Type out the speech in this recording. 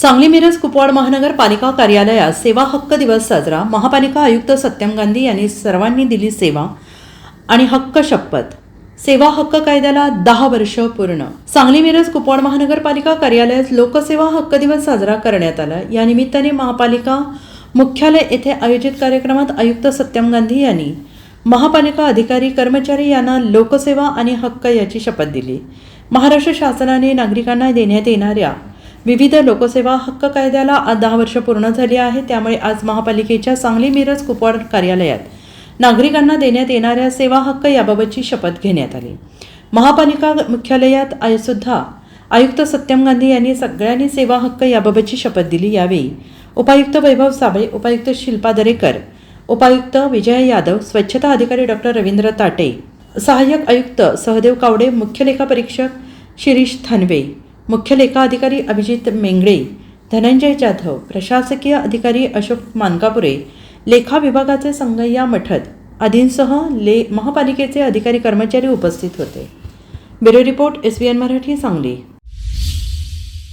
सांगली मिरज कुपवाड महानगरपालिका कार्यालयात सेवा हक्क दिवस साजरा. महापालिका आयुक्त सत्यम गांधी यांनी सर्वांनी दिली सेवा आणि हक्क शपथ. सेवा हक्क कायद्याला दहा वर्ष पूर्ण. सांगली मिरज कुपवाड महानगरपालिका कार्यालयात लोकसेवा हक्क दिवस साजरा करण्यात आला. या निमित्ताने महापालिका मुख्यालय येथे आयोजित कार्यक्रमात आयुक्त सत्यम गांधी यांनी महापालिका अधिकारी कर्मचारी यांना लोकसेवा आणि हक्क याची शपथ दिली. महाराष्ट्र शासनाने नागरिकांना देण्यात येणाऱ्या विविध लोकसेवा हक्क कायद्याला आज दहा वर्ष पूर्ण झाली आहे त्यामुळे आज महापालिकेच्या सांगली मिरज कुपवाड कार्यालयात नागरिकांना देण्यात येणाऱ्या सेवा हक्क याबाबतची शपथ घेण्यात आली. महापालिका मुख्यालयात आय सुद्धा आयुक्त सत्यम गांधी यांनी सगळ्यांनी सेवा हक्क याबाबतची शपथ दिली. यावेळी उपायुक्त वैभव साबळे उपायुक्त शिल्पा दरेकर उपायुक्त विजय यादव स्वच्छता अधिकारी डॉक्टर रवींद्र ताटे सहाय्यक आयुक्त सहदेव कावडे मुख्य लेखापरीक्षक शिरीष थानवे मुख्य लेखा अधिकारी अभिजित मेंगळे धनंजय जाधव प्रशासकीय अधिकारी अशोक मानकापुरे लेखा विभागाचे संगय्या मठद आदींसह ले महापालिकेचे अधिकारी कर्मचारी उपस्थित होते. Bureau report S. B. N. Marathi Sangli.